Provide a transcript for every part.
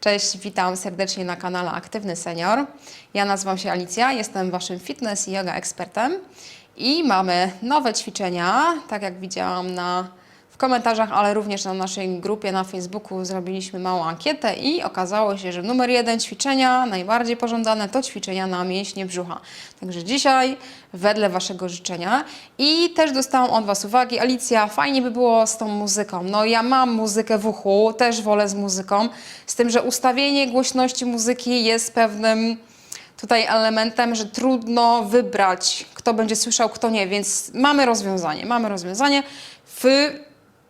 Cześć, witam serdecznie na kanale Aktywny Senior. Ja nazywam się Alicja, jestem Waszym fitness i yoga ekspertem i mamy nowe ćwiczenia, tak jak widziałam na, komentarzach, ale również na naszej grupie na Facebooku zrobiliśmy małą ankietę i okazało się, że numer jeden ćwiczenia, najbardziej pożądane to ćwiczenia na mięśnie brzucha. Także dzisiaj wedle Waszego życzenia i też dostałam od Was uwagi, Alicja, fajnie by było z tą muzyką. No ja mam muzykę w uchu, też wolę z muzyką, z tym, że ustawienie głośności muzyki jest pewnym tutaj elementem, że trudno wybrać, kto będzie słyszał, kto nie, więc mamy rozwiązanie, mamy rozwiązanie. W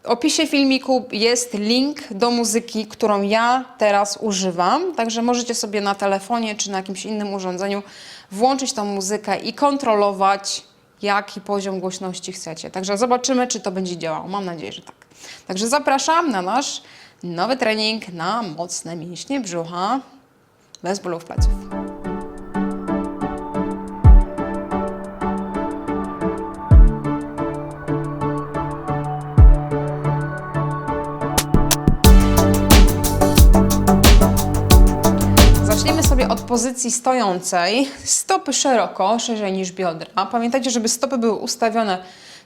opisie filmiku jest link do muzyki, którą ja teraz używam, także możecie sobie na telefonie czy na jakimś innym urządzeniu włączyć tą muzykę i kontrolować, jaki poziom głośności chcecie. Także zobaczymy, czy to będzie działało. Mam nadzieję, że tak. Także zapraszam na nasz nowy trening na mocne mięśnie brzucha bez bólów pleców. Pozycji stojącej. Stopy szeroko, szerzej niż biodra. Pamiętajcie, żeby stopy były ustawione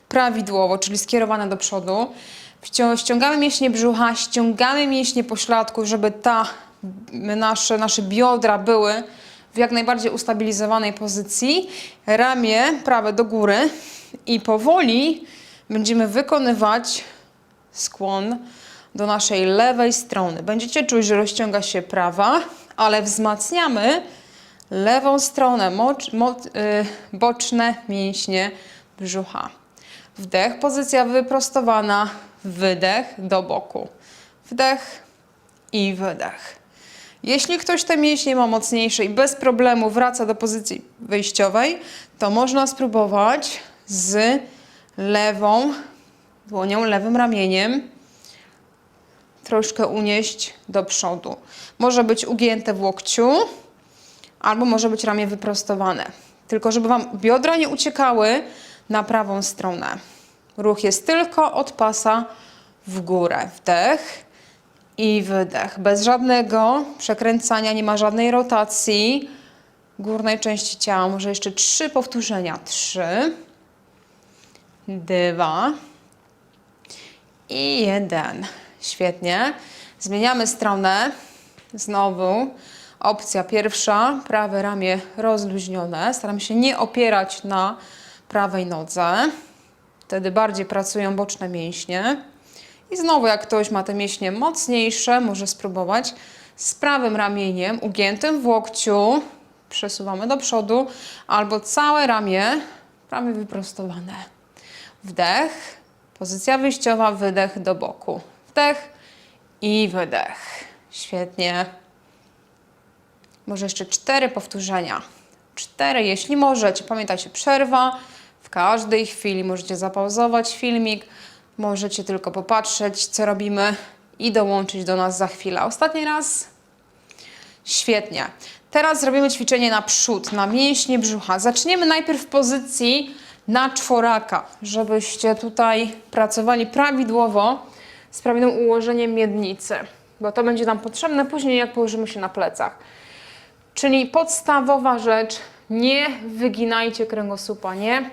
prawidłowo, czyli skierowane do przodu. Ściągamy mięśnie brzucha, ściągamy mięśnie pośladku, żeby ta, nasze, nasze biodra były w jak najbardziej ustabilizowanej pozycji. Ramię prawe do góry i powoli będziemy wykonywać skłon do naszej lewej strony. Będziecie czuć, że rozciąga się prawa, ale wzmacniamy lewą stronę, mocz, mo, y, boczne mięśnie brzucha. Wdech, pozycja wyprostowana, wydech do boku. Wdech i wydech. Jeśli ktoś te mięśnie ma mocniejsze i bez problemu wraca do pozycji wyjściowej, to można spróbować z lewą dłonią, lewym ramieniem troszkę unieść do przodu. Może być ugięte w łokciu, albo może być ramię wyprostowane. Tylko żeby Wam biodra nie uciekały na prawą stronę. Ruch jest tylko od pasa w górę. Wdech i wydech. Bez żadnego przekręcania, nie ma żadnej rotacji górnej części ciała. Może jeszcze trzy powtórzenia. Trzy, dwa i jeden. Świetnie. Zmieniamy stronę. Znowu opcja pierwsza, prawe ramię rozluźnione. Staram się nie opierać na prawej nodze. Wtedy bardziej pracują boczne mięśnie. I znowu, jak ktoś ma te mięśnie mocniejsze, może spróbować z prawym ramieniem ugiętym w łokciu. Przesuwamy do przodu, albo całe ramię, ramię wyprostowane. Wdech, pozycja wyjściowa, wydech do boku. Wdech i wydech. Świetnie. Może jeszcze cztery powtórzenia. Cztery, jeśli możecie. Pamiętajcie, przerwa w każdej chwili. Możecie zapauzować filmik, możecie tylko popatrzeć, co robimy i dołączyć do nas za chwilę. Ostatni raz. Świetnie. Teraz zrobimy ćwiczenie na przód, na mięśnie brzucha. Zaczniemy najpierw w pozycji na czworaka, żebyście tutaj pracowali prawidłowo z ułożeniem miednicy, bo to będzie nam potrzebne później, jak położymy się na plecach. Czyli podstawowa rzecz, nie wyginajcie kręgosłupa, nie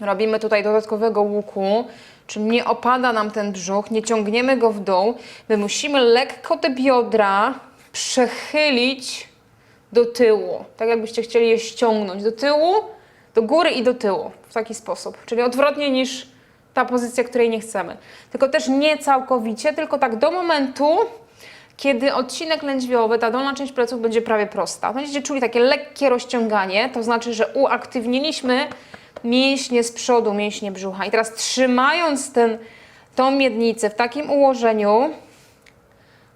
robimy tutaj dodatkowego łuku, czyli nie opada nam ten brzuch, nie ciągniemy go w dół. My musimy lekko te biodra przechylić do tyłu, tak jakbyście chcieli je ściągnąć do tyłu, do góry i do tyłu, w taki sposób, czyli odwrotnie niż ta pozycja, której nie chcemy. Tylko też nie całkowicie, tylko tak do momentu, kiedy odcinek lędźwiowy, ta dolna część pleców będzie prawie prosta. Będziecie czuli takie lekkie rozciąganie, to znaczy, że uaktywniliśmy mięśnie z przodu, mięśnie brzucha. I teraz trzymając ten, tą miednicę w takim ułożeniu,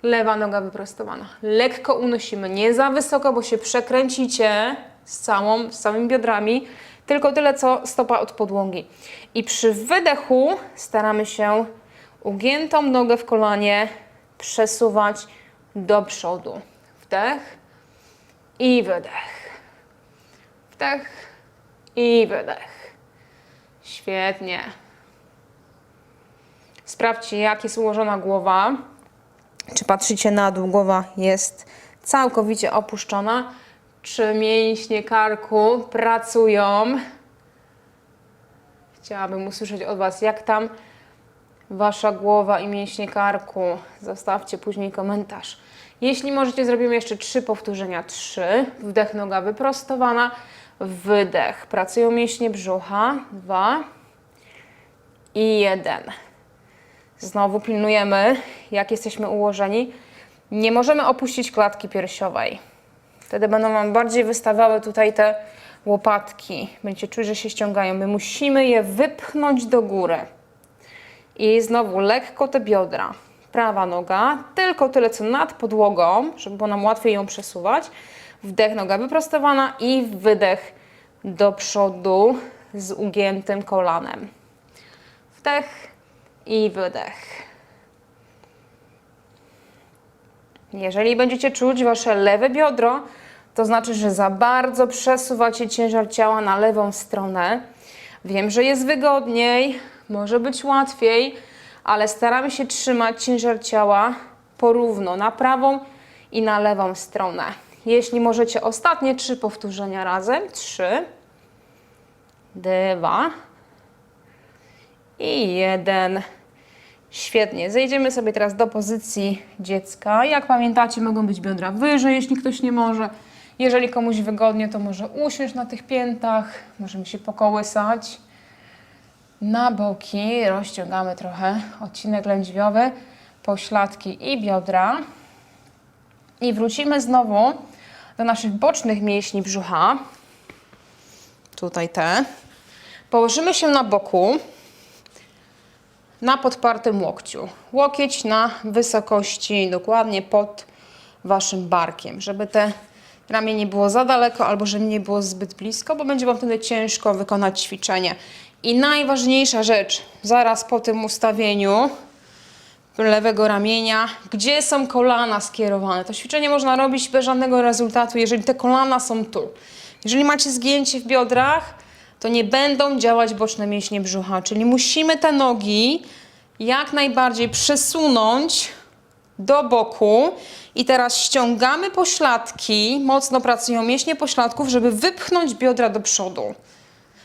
lewa noga wyprostowana. Lekko unosimy, nie za wysoko, bo się przekręcicie z, całą, z całymi biodrami, tylko tyle, co stopa od podłogi. I przy wydechu staramy się ugiętą nogę w kolanie przesuwać do przodu. Wdech i wydech. Wdech i wydech. Świetnie. Sprawdźcie, jak jest ułożona głowa. Czy patrzycie na dół, głowa jest całkowicie opuszczona? Czy mięśnie karku pracują? Chciałabym usłyszeć od Was, jak tam Wasza głowa i mięśnie karku. Zostawcie później komentarz. Jeśli możecie, zrobimy jeszcze trzy powtórzenia. Trzy. Wdech, noga wyprostowana. Wydech. Pracują mięśnie brzucha. Dwa. I jeden. Znowu pilnujemy, jak jesteśmy ułożeni. Nie możemy opuścić klatki piersiowej. Wtedy będą Wam bardziej wystawały tutaj te łopatki. Będziecie czuć, że się ściągają. My musimy je wypchnąć do góry. I znowu lekko te biodra. Prawa noga, tylko tyle co nad podłogą, żeby było nam łatwiej ją przesuwać. Wdech, noga wyprostowana i wydech do przodu z ugiętym kolanem. Wdech i wydech. Jeżeli będziecie czuć wasze lewe biodro, to znaczy, że za bardzo przesuwacie ciężar ciała na lewą stronę. Wiem, że jest wygodniej, może być łatwiej, ale staramy się trzymać ciężar ciała porówno na prawą i na lewą stronę. Jeśli możecie ostatnie trzy powtórzenia razem. Trzy, dwa i jeden. Świetnie. Zejdziemy sobie teraz do pozycji dziecka. Jak pamiętacie, mogą być biodra wyżej, jeśli ktoś nie może. Jeżeli komuś wygodnie, to może usiąść na tych piętach. Możemy się pokołysać na boki. Rozciągamy trochę odcinek lędźwiowy, pośladki i biodra. I wrócimy znowu do naszych bocznych mięśni brzucha. Tutaj te. Położymy się na boku na podpartym łokciu. Łokieć na wysokości dokładnie pod waszym barkiem, żeby te ramię nie było za daleko albo żeby nie było zbyt blisko, bo będzie wam wtedy ciężko wykonać ćwiczenie. I najważniejsza rzecz, zaraz po tym ustawieniu lewego ramienia, gdzie są kolana skierowane. To ćwiczenie można robić bez żadnego rezultatu, jeżeli te kolana są tu. Jeżeli macie zgięcie w biodrach, to nie będą działać boczne mięśnie brzucha, czyli musimy te nogi jak najbardziej przesunąć do boku i teraz ściągamy pośladki, mocno pracują mięśnie pośladków, żeby wypchnąć biodra do przodu.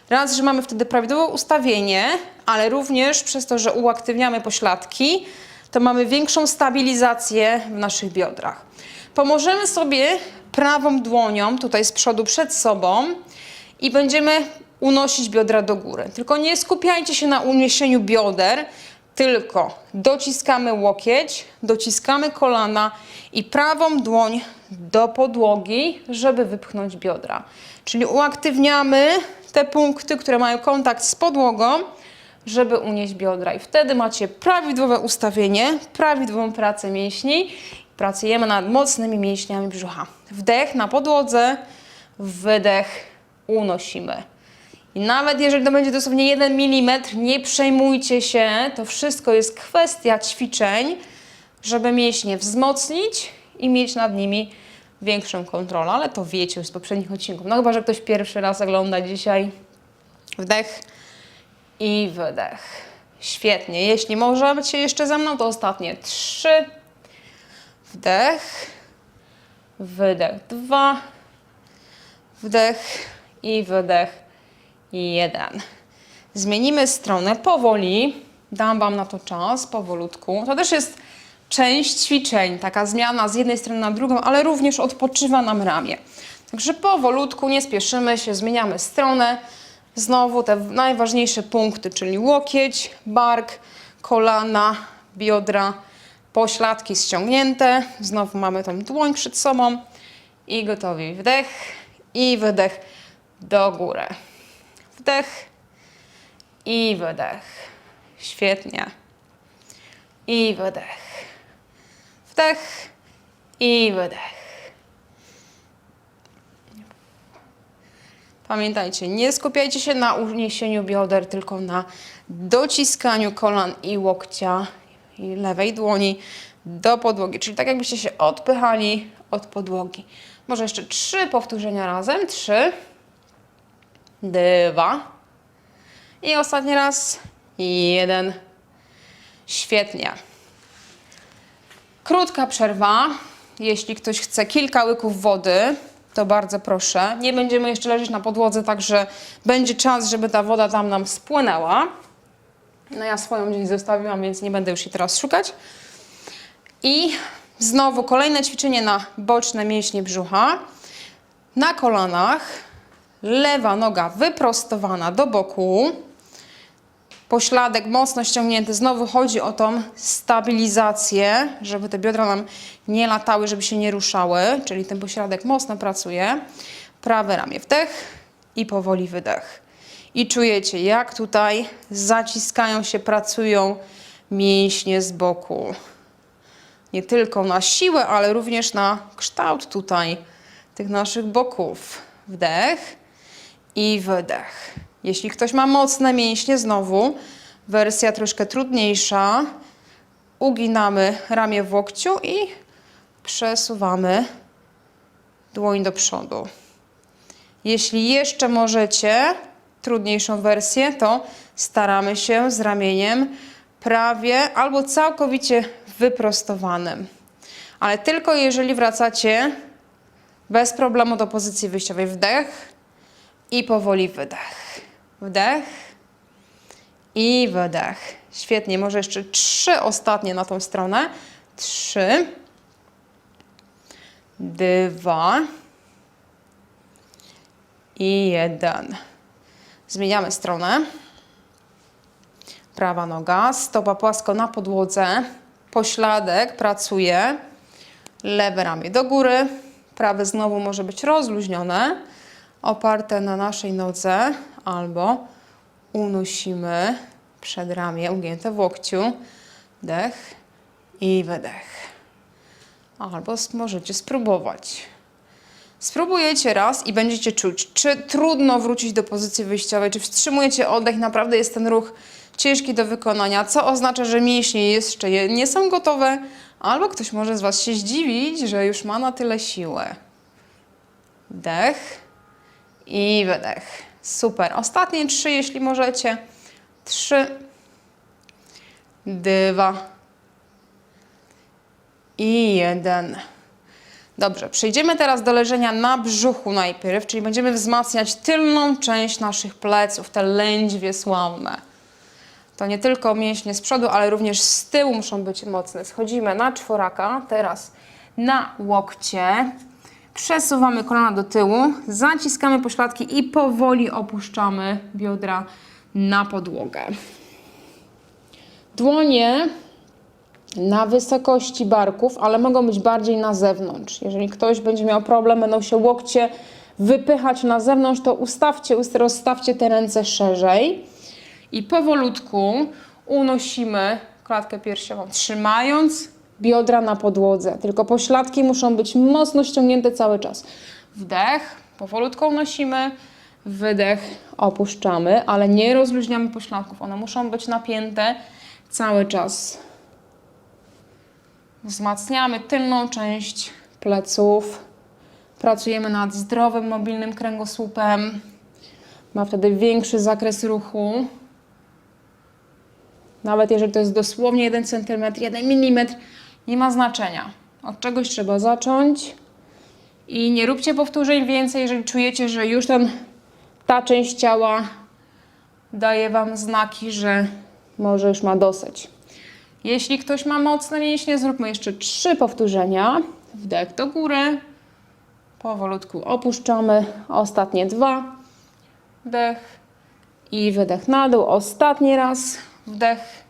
Raz, że mamy wtedy prawidłowe ustawienie, ale również przez to, że uaktywniamy pośladki, to mamy większą stabilizację w naszych biodrach. Pomożemy sobie prawą dłonią, tutaj z przodu przed sobą i będziemy unosić biodra do góry. Tylko nie skupiajcie się na uniesieniu bioder, tylko dociskamy łokieć, dociskamy kolana i prawą dłoń do podłogi, żeby wypchnąć biodra. Czyli uaktywniamy te punkty, które mają kontakt z podłogą, żeby unieść biodra. I wtedy macie prawidłowe ustawienie, prawidłową pracę mięśni. Pracujemy nad mocnymi mięśniami brzucha. Wdech na podłodze, wydech unosimy. I nawet jeżeli to będzie dosłownie 1 mm, nie przejmujcie się, to wszystko jest kwestia ćwiczeń, żeby mięśnie wzmocnić i mieć nad nimi większą kontrolę, ale to wiecie już z poprzednich odcinków. No chyba, że ktoś pierwszy raz ogląda dzisiaj. Wdech i wydech. Świetnie. Jeśli możecie jeszcze ze mną, to ostatnie trzy. Wdech, wydech, dwa, wdech i wydech jeden. Zmienimy stronę powoli. Dam Wam na to czas, powolutku. To też jest część ćwiczeń, taka zmiana z jednej strony na drugą, ale również odpoczywa nam ramię. Także powolutku, nie spieszymy się, zmieniamy stronę. Znowu te najważniejsze punkty, czyli łokieć, bark, kolana, biodra, pośladki ściągnięte. Znowu mamy tą dłoń przed sobą i gotowi. Wdech i wydech do góry. Wdech i wydech. Świetnie. I wydech. Wdech i wydech. Pamiętajcie, nie skupiajcie się na uniesieniu bioder, tylko na dociskaniu kolan i łokcia i lewej dłoni do podłogi. Czyli tak jakbyście się odpychali od podłogi. Może jeszcze trzy powtórzenia razem. Trzy, dwa i ostatni raz. Jeden. Świetnie. Krótka przerwa. Jeśli ktoś chce kilka łyków wody, to bardzo proszę. Nie będziemy jeszcze leżeć na podłodze, także będzie czas, żeby ta woda tam nam spłynęła. No ja swoją gdzieś zostawiłam, więc nie będę już jej teraz szukać. I znowu kolejne ćwiczenie na boczne mięśnie brzucha. Na kolanach, lewa noga wyprostowana do boku, pośladek mocno ściągnięty. Znowu chodzi o tą stabilizację, żeby te biodra nam nie latały, żeby się nie ruszały, czyli ten pośladek mocno pracuje. Prawe ramię wdech i powoli wydech. I czujecie, jak tutaj zaciskają się, pracują mięśnie z boku nie tylko na siłę, ale również na kształt tutaj tych naszych boków. Wdech i wydech. Jeśli ktoś ma mocne mięśnie, znowu wersja troszkę trudniejsza. Uginamy ramię w łokciu i przesuwamy dłoń do przodu. Jeśli jeszcze możecie trudniejszą wersję, to staramy się z ramieniem prawie albo całkowicie wyprostowanym. Ale tylko jeżeli wracacie bez problemu do pozycji wyjściowej. Wdech i powoli wydech. Wdech i wydech. Świetnie, może jeszcze trzy ostatnie na tą stronę. Trzy, dwa i jeden. Zmieniamy stronę. Prawa noga, stopa płasko na podłodze, pośladek pracuje, lewe ramię do góry, prawe znowu może być rozluźnione, oparte na naszej nodze, albo unosimy przed ramię, ugięte w łokciu, dech i wydech. Albo możecie spróbować. Spróbujecie raz i będziecie czuć, czy trudno wrócić do pozycji wyjściowej, czy wstrzymujecie oddech, naprawdę jest ten ruch ciężki do wykonania, co oznacza, że mięśnie jeszcze je- nie są gotowe, albo ktoś może z Was się zdziwić, że już ma na tyle siłę. Wdech i wydech. Super. Ostatnie trzy, jeśli możecie. Trzy, dwa i jeden. Dobrze, przejdziemy teraz do leżenia na brzuchu najpierw, czyli będziemy wzmacniać tylną część naszych pleców, te lędźwie sławne. To nie tylko mięśnie z przodu, ale również z tyłu muszą być mocne. Schodzimy na czworaka, teraz na łokcie. Przesuwamy kolana do tyłu, zaciskamy pośladki i powoli opuszczamy biodra na podłogę. Dłonie na wysokości barków, ale mogą być bardziej na zewnątrz. Jeżeli ktoś będzie miał problem, będą się łokcie wypychać na zewnątrz, to ustawcie, ust- rozstawcie te ręce szerzej i powolutku unosimy klatkę piersiową, trzymając biodra na podłodze. Tylko pośladki muszą być mocno ściągnięte cały czas. Wdech, powolutku unosimy, wydech, opuszczamy, ale nie rozluźniamy pośladków. One muszą być napięte cały czas. Wzmacniamy tylną część pleców. Pracujemy nad zdrowym, mobilnym kręgosłupem. Ma wtedy większy zakres ruchu. Nawet jeżeli to jest dosłownie 1 cm, 1 mm, nie ma znaczenia. Od czegoś trzeba zacząć. I nie róbcie powtórzeń więcej, jeżeli czujecie, że już ten, ta część ciała daje Wam znaki, że może już ma dosyć. Jeśli ktoś ma mocne mięśnie, zróbmy jeszcze trzy powtórzenia. Wdech do góry. Powolutku opuszczamy. Ostatnie dwa. Wdech i wydech na dół. Ostatni raz. Wdech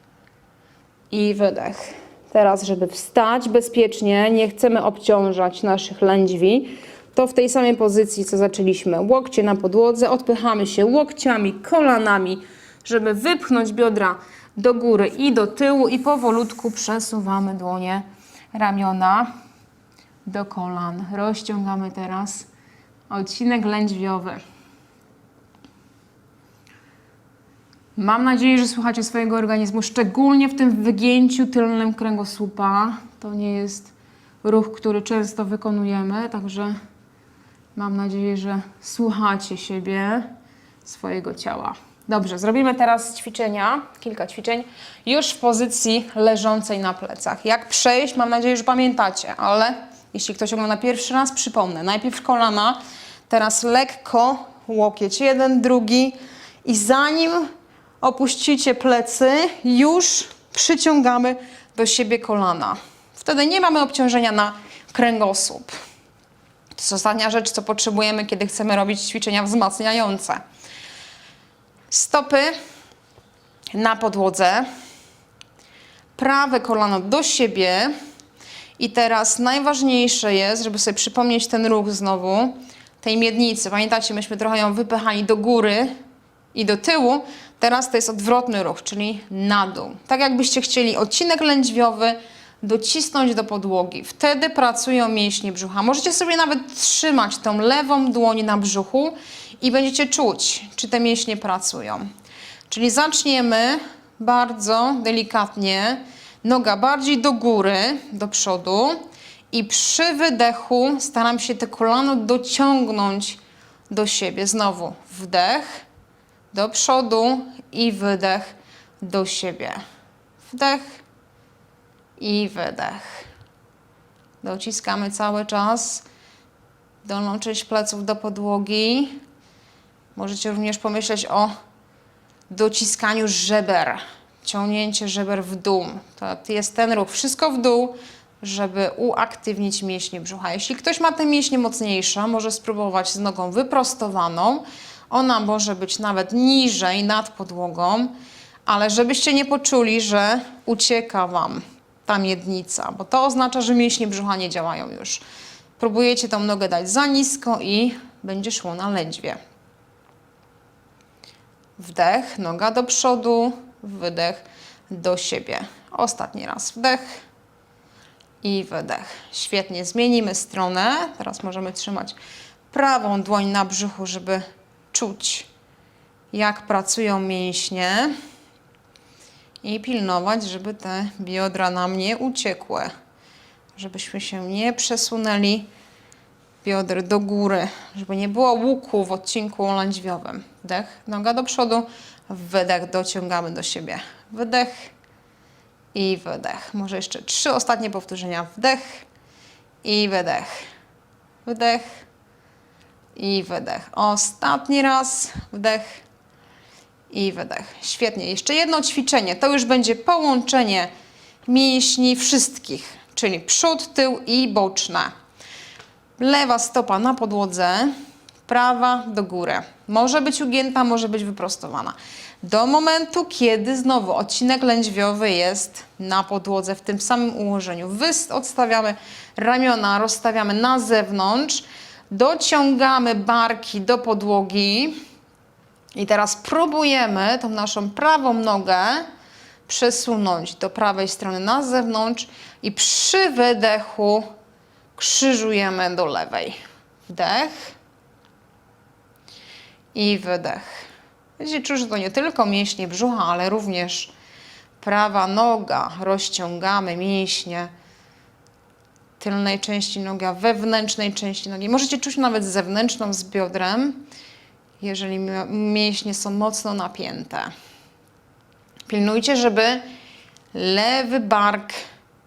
i wydech. Teraz, żeby wstać bezpiecznie, nie chcemy obciążać naszych lędźwi, to w tej samej pozycji, co zaczęliśmy, łokcie na podłodze, odpychamy się łokciami, kolanami, żeby wypchnąć biodra do góry i do tyłu i powolutku przesuwamy dłonie, ramiona do kolan. Rozciągamy teraz odcinek lędźwiowy. Mam nadzieję, że słuchacie swojego organizmu, szczególnie w tym wygięciu tylnym kręgosłupa. To nie jest ruch, który często wykonujemy, także mam nadzieję, że słuchacie siebie, swojego ciała. Dobrze, zrobimy teraz ćwiczenia, kilka ćwiczeń, już w pozycji leżącej na plecach. Jak przejść, mam nadzieję, że pamiętacie, ale jeśli ktoś ogląda pierwszy raz, przypomnę. Najpierw kolana, teraz lekko łokieć, jeden, drugi i zanim opuścicie plecy, już przyciągamy do siebie kolana. Wtedy nie mamy obciążenia na kręgosłup. To jest ostatnia rzecz, co potrzebujemy, kiedy chcemy robić ćwiczenia wzmacniające. Stopy na podłodze, prawe kolano do siebie. I teraz najważniejsze jest, żeby sobie przypomnieć ten ruch znowu, tej miednicy. Pamiętacie, myśmy trochę ją wypychali do góry i do tyłu. Teraz to jest odwrotny ruch, czyli na dół. Tak jakbyście chcieli odcinek lędźwiowy docisnąć do podłogi. Wtedy pracują mięśnie brzucha. Możecie sobie nawet trzymać tą lewą dłoń na brzuchu i będziecie czuć, czy te mięśnie pracują. Czyli zaczniemy bardzo delikatnie, noga bardziej do góry, do przodu i przy wydechu staram się te kolano dociągnąć do siebie. Znowu wdech, do przodu i wydech do siebie. Wdech i wydech. Dociskamy cały czas dolną część pleców do podłogi. Możecie również pomyśleć o dociskaniu żeber, ciągnięcie żeber w dół. To jest ten ruch, wszystko w dół, żeby uaktywnić mięśnie brzucha. Jeśli ktoś ma te mięśnie mocniejsze, może spróbować z nogą wyprostowaną. Ona może być nawet niżej nad podłogą, ale żebyście nie poczuli, że ucieka Wam ta miednica, bo to oznacza, że mięśnie brzucha nie działają już. Próbujecie tą nogę dać za nisko i będzie szło na lędźwie. Wdech, noga do przodu, wydech do siebie. Ostatni raz wdech i wydech. Świetnie, zmienimy stronę. Teraz możemy trzymać prawą dłoń na brzuchu, żeby czuć, jak pracują mięśnie i pilnować, żeby te biodra nam nie uciekły, żebyśmy się nie przesunęli biodry do góry, żeby nie było łuku w odcinku lędźwiowym. Wdech, noga do przodu, wydech, dociągamy do siebie. Wydech i wydech. Może jeszcze trzy ostatnie powtórzenia. Wdech i wydech. Wdech i wydech. Ostatni raz. Wdech i wydech. Świetnie. Jeszcze jedno ćwiczenie. To już będzie połączenie mięśni wszystkich, czyli przód, tył i boczne. Lewa stopa na podłodze, prawa do góry. Może być ugięta, może być wyprostowana. Do momentu, kiedy znowu odcinek lędźwiowy jest na podłodze w tym samym ułożeniu. Wy odstawiamy ramiona, rozstawiamy na zewnątrz, dociągamy barki do podłogi i teraz próbujemy tą naszą prawą nogę przesunąć do prawej strony na zewnątrz i przy wydechu krzyżujemy do lewej. Wdech i wydech. Czuć, że to nie tylko mięśnie brzucha, ale również prawa noga. Rozciągamy mięśnie tylnej części nogi, a wewnętrznej części nogi. Możecie czuć nawet zewnętrzną z biodrem, jeżeli mięśnie są mocno napięte. Pilnujcie, żeby lewy bark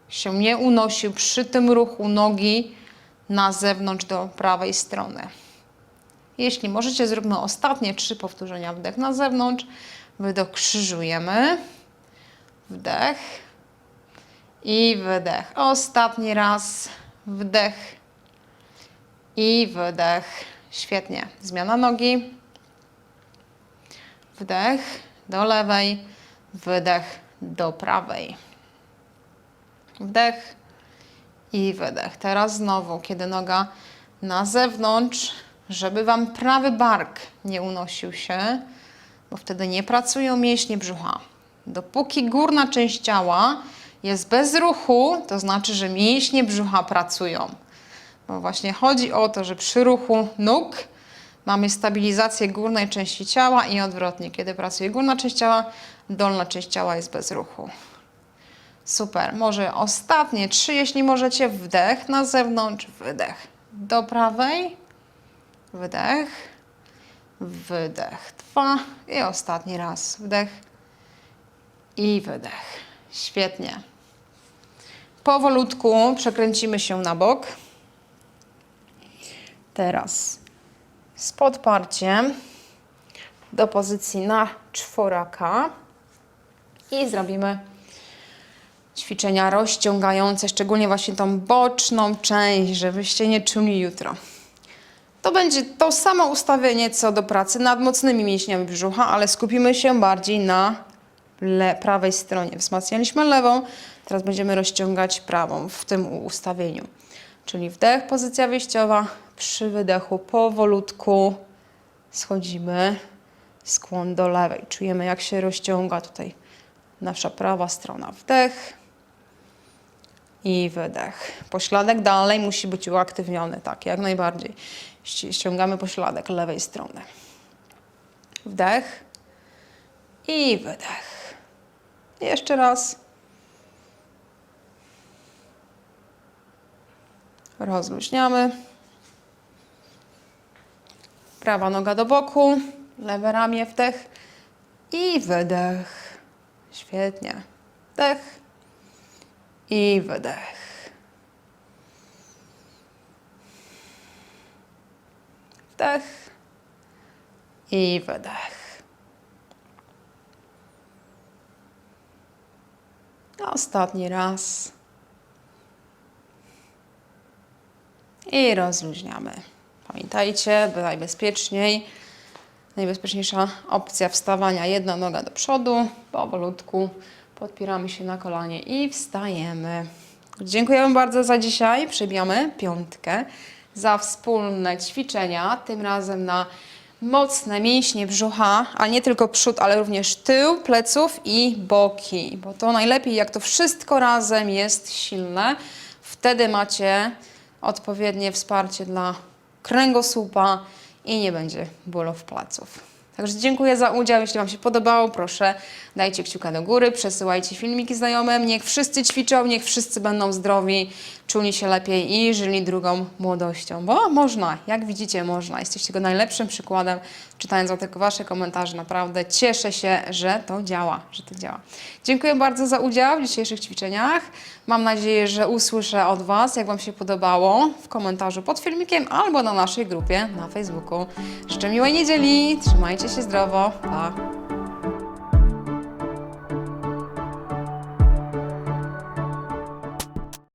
się nie unosił przy tym ruchu nogi na zewnątrz do prawej strony. Jeśli możecie, zróbmy ostatnie trzy powtórzenia. Wdech na zewnątrz, wydech krzyżujemy, wdech i wydech. Ostatni raz, wdech i wydech. Świetnie. Zmiana nogi. Wdech do lewej, wydech do prawej. Wdech i wydech. Teraz znowu, kiedy noga na zewnątrz, żeby Wam prawy bark nie unosił się, bo wtedy nie pracują mięśnie brzucha. Dopóki górna część ciała jest bez ruchu, to znaczy, że mięśnie brzucha pracują. Bo właśnie chodzi o to, że przy ruchu nóg mamy stabilizację górnej części ciała i odwrotnie. Kiedy pracuje górna część ciała, dolna część ciała jest bez ruchu. Super. Może ostatnie trzy, jeśli możecie. Wdech na zewnątrz, wydech. Do prawej, wydech, wydech. Dwa i ostatni raz. Wdech i wydech. Świetnie. Powolutku przekręcimy się na bok. Teraz z podparciem do pozycji na czworaka i zrobimy ćwiczenia rozciągające, szczególnie właśnie tą boczną część, żebyście nie czuli jutro. To będzie to samo ustawienie co do pracy nad mocnymi mięśniami brzucha, ale skupimy się bardziej na prawej stronie. Wzmacnialiśmy lewą, teraz będziemy rozciągać prawą w tym ustawieniu. Czyli wdech, pozycja wyjściowa, przy wydechu powolutku schodzimy, skłon do lewej. Czujemy jak się rozciąga tutaj nasza prawa strona. Wdech i wydech. Pośladek dalej musi być uaktywniony, tak, jak najbardziej. Ści- Ściągamy pośladek lewej strony. Wdech i wydech. Jeszcze raz. Rozluźniamy. Prawa noga do boku, lewe ramię, wdech i wydech. Świetnie. Wdech i wydech. Wdech i wydech. Ostatni raz. I rozluźniamy. Pamiętajcie, by najbezpieczniej. Najbezpieczniejsza opcja wstawania. Jedna noga do przodu, powolutku podpieramy się na kolanie i wstajemy. Dziękujemy bardzo za dzisiaj. Przybijamy piątkę za wspólne ćwiczenia, tym razem na mocne mięśnie brzucha, a nie tylko przód, ale również tył, pleców i boki, bo to najlepiej jak to wszystko razem jest silne. Wtedy macie odpowiednie wsparcie dla kręgosłupa i nie będzie bólów pleców. Także dziękuję za udział. Jeśli Wam się podobało, proszę dajcie kciuka do góry, przesyłajcie filmiki znajomym. Niech wszyscy ćwiczą, niech wszyscy będą zdrowi, czuli się lepiej i żyli drugą młodością. Bo można, jak widzicie, można. Jesteście tego najlepszym przykładem. Czytając o tylko Wasze komentarze, naprawdę cieszę się, że to działa, że to działa. Dziękuję bardzo za udział w dzisiejszych ćwiczeniach. Mam nadzieję, że usłyszę od Was, jak Wam się podobało w komentarzu pod filmikiem albo na naszej grupie na Facebooku. Życzę miłej niedzieli, trzymajcie się zdrowo, pa!